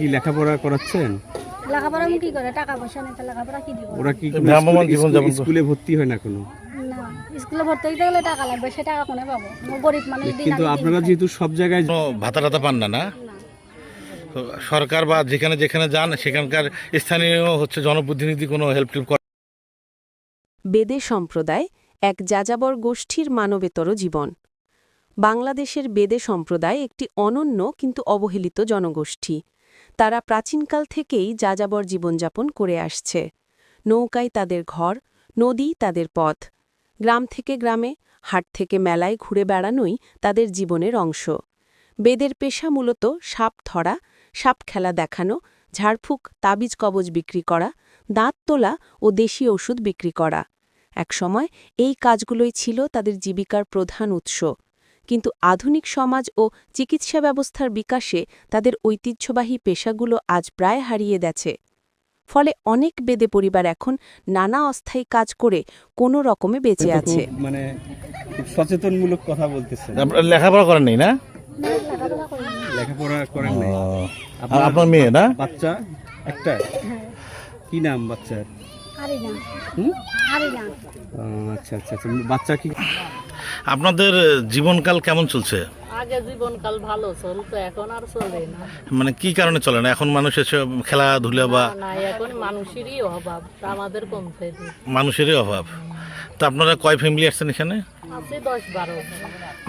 কি লেখাপড়া করাচ্ছেন? লেখাপড়া আমি কি করে? টাকা পয়সা নেই লেখাপড়া কি দিব? ওরা কি ভ্রাম্যমাণ জীবনযাপন করে। স্কুলে ভর্তি হয় না কোনো? না স্কুলে ভর্তি হইতে গেলে টাকা লাগবে সে টাকা কোনে পাবো? গরিব মানুষ দিন কিন্তু আনি দিন আপনারা খাই। যেহেতু সব জায়গায় কোনো ভাতা টাতা পান না না? না। তো সরকার বা যেখানে যেখানে যান সেখানকার স্থানীয় হচ্ছে জনপ্রতিনিধি কোনো হেল্প টেল্প করে বেদে সম্প্রদায় এক যাযাবর গোষ্ঠীর মানবেতর জীবন। বাংলাদেশের বেদে সম্প্রদায় একটি অনন্য কিন্তু অবহেলিত জনগোষ্ঠী। তারা প্রাচীনকাল থেকেই যাযাবর জীবনযাপন করে আসছে। নৌকায় তাদের ঘর, নদী তাদের পথ। গ্রাম থেকে গ্রামে, হাট থেকে মেলায় ঘুরে বেড়ানোই তাদের জীবনের অংশ। বেদের পেশা মূলত সাপ ধরা, সাপ খেলা দেখানো, ঝাড়ফুঁক, তাবিজ কবজ বিক্রি করা, দাঁত তোলা ও দেশি ওষুধ বিক্রি করা। একসময় এই কাজগুলোই ছিল তাদের জীবিকার প্রধান উৎস। কিন্তু আধুনিক সমাজ ও চিকিৎসা ব্যবস্থার বিকাশে তাদের ঐতিহ্যবাহী পেশাগুলো আজ প্রায় হারিয়ে গেছে। ফলে অনেক বেদে পরিবার এখন নানা অস্থায়ী কাজ করে কোনো রকমে বেঁচে আছে। মানে সচেতনমূলক কথা বলতেছেন। আপনারা লেখাপড়া করেন নেই না? লেখাপড়া করি না। লেখাপড়া করেন নাই আপনার মেয়ে না? বাচ্চা? একটা? হ্যাঁ কি নাম বাচ্চার? আচ্ছা আচ্ছা আচ্ছা। বাচ্চা কি? আপনাদের জীবনকাল কেমন চলছে? আগে জীবনকাল ভালো চলতো এখন আর চলে না। মানে কি কারণে চলে না? এখন মানুষ এসব খেলাধুলা বা না, এখন মানুষেরই অভাব আমাদের কমছে মানুষেরই অভাব। তো আপনারা কয় ফ্যামিলি আসছেন এখানে? আছে দশ বারো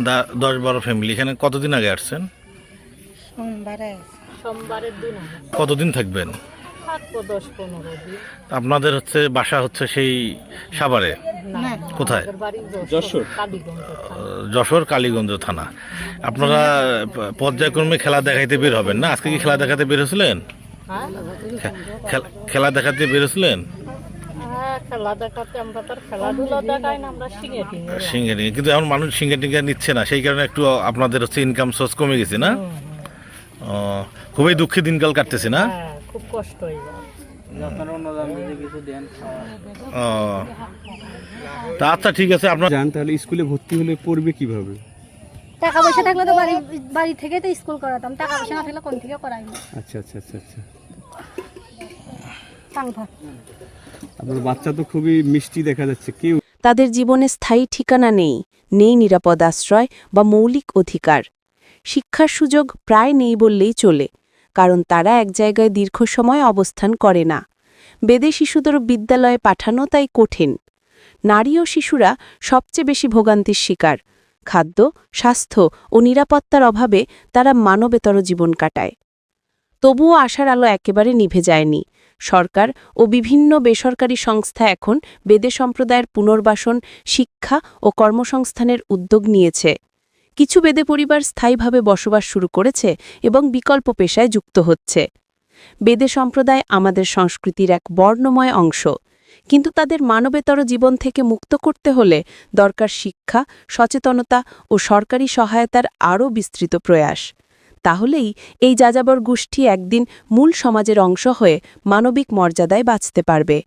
দা- দশ বারো ফ্যামিলি এখানে কতদিন আগে আসছেন? সোমবারের দিন কতদিন থাকবেন? থাকব দশ পনেরো দিন। আপনাদের হচ্ছে বাসা হচ্ছে সেই সাভারে? কোথায়? যশোর? যশোর? কালীগঞ্জ থানা। আপনারা পর্যায়ক্রমে খেলা দেখাইতে বের হবেন না? আজকে কি খেলা দেখাতে বের হয়েছিলেন? হ্যাঁ? খেলা- দেখাতে বের হয়েছিলেন? হ্যাঁ, কিন্তু এখন মানুষ সিঙ্গে টিঙ্গে নিচ্ছে না সেই কারণে একটু আপনাদের হচ্ছে ইনকাম সোর্স কমে গেছে না? খুবই দুঃখে দিনকাল কাটতেছে না? হ্যাঁ। খুব কষ্ট হয়ে যায়। আচ্ছা ঠিক আছে আপনার যান তাহলে স্কুলে ভর্তি হলে পড়বে কীভাবে? টাকা পয়সা থাকলে তো বাড়ি বাড়ি থেকে তো স্কুল করাতাম। টাকা পয়সা না থাকলে কোন থেকে করাই? আচ্ছা আচ্ছা আচ্ছা আচ্ছা। আপনার বাচ্চা তো খুবই মিষ্টি দেখা যাচ্ছে কেউ তাদের জীবনে স্থায়ী ঠিকানা নেই নেই নিরাপদ আশ্রয় বা মৌলিক অধিকার। শিক্ষার সুযোগ প্রায় নেই বললেই চলে। কারণ তারা এক জায়গায় দীর্ঘ সময় অবস্থান করে না। বেদে শিশুদের বিদ্যালয়ে পাঠানো তাই কঠিন। নারী ও শিশুরা সবচেয়ে বেশি ভোগান্তির শিকার। খাদ্য, স্বাস্থ্য ও নিরাপত্তার অভাবে তারা মানবেতর জীবন কাটায়। তবুও আশার আলো একেবারে নিভে যায়নি। সরকার ও বিভিন্ন বেসরকারি সংস্থা এখন বেদে সম্প্রদায়ের পুনর্বাসন, শিক্ষা ও কর্মসংস্থানের উদ্যোগ নিয়েছে। কিছু বেদে পরিবার স্থায়ীভাবে বসবাস শুরু করেছে এবং বিকল্প পেশায় যুক্ত হচ্ছে। বেদে সম্প্রদায় আমাদের সংস্কৃতির এক বর্ণময় অংশ। কিন্তু তাদের মানবেতর জীবন থেকে মুক্ত করতে হলে দরকার শিক্ষা, সচেতনতা ও সরকারি সহায়তার আরও বিস্তৃত প্রয়াস। তাহলেই এই যাযাবর গোষ্ঠী একদিন মূল সমাজের অংশ হয়ে মানবিক মর্যাদায় বাঁচতে পারবে।